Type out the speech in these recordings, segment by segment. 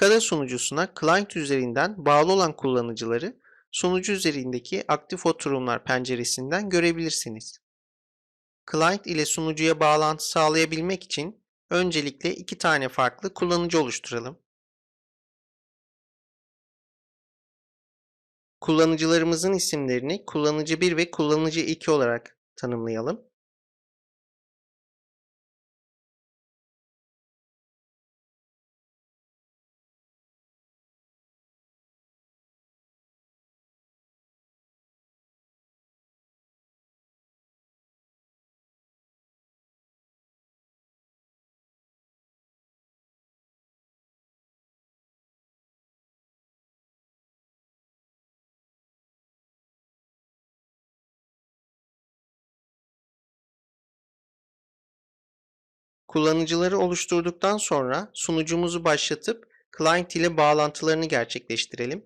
SCADA sunucusuna client üzerinden bağlı olan kullanıcıları sunucu üzerindeki aktif oturumlar penceresinden görebilirsiniz. Client ile sunucuya bağlantı sağlayabilmek için öncelikle iki tane farklı kullanıcı oluşturalım. Kullanıcılarımızın isimlerini kullanıcı 1 ve kullanıcı 2 olarak tanımlayalım. Kullanıcıları oluşturduktan sonra sunucumuzu başlatıp client ile bağlantılarını gerçekleştirelim.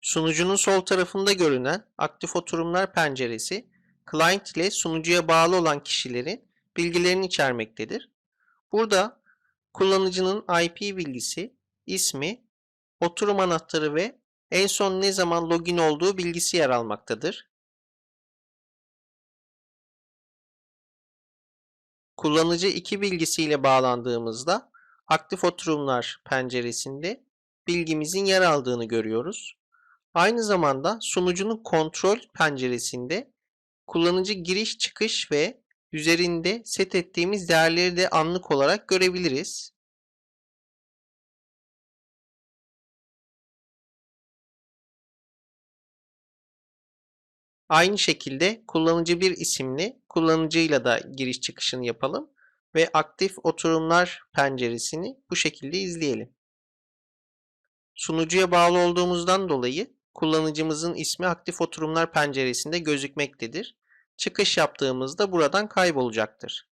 Sunucunun sol tarafında görünen aktif oturumlar penceresi, client ile sunucuya bağlı olan kişilerin bilgilerini içermektedir. Burada kullanıcının IP bilgisi, ismi, oturum anahtarı ve en son ne zaman login olduğu bilgisi yer almaktadır. Kullanıcı 2 bilgisiyle bağlandığımızda aktif oturumlar penceresinde bilgimizin yer aldığını görüyoruz. Aynı zamanda sunucunun kontrol penceresinde kullanıcı giriş çıkış ve üzerinde set ettiğimiz değerleri de anlık olarak görebiliriz. Aynı şekilde kullanıcı bir isimli kullanıcıyla da giriş çıkışını yapalım ve aktif oturumlar penceresini bu şekilde izleyelim. Sunucuya bağlı olduğumuzdan dolayı kullanıcımızın ismi aktif oturumlar penceresinde gözükmektedir. Çıkış yaptığımızda buradan kaybolacaktır.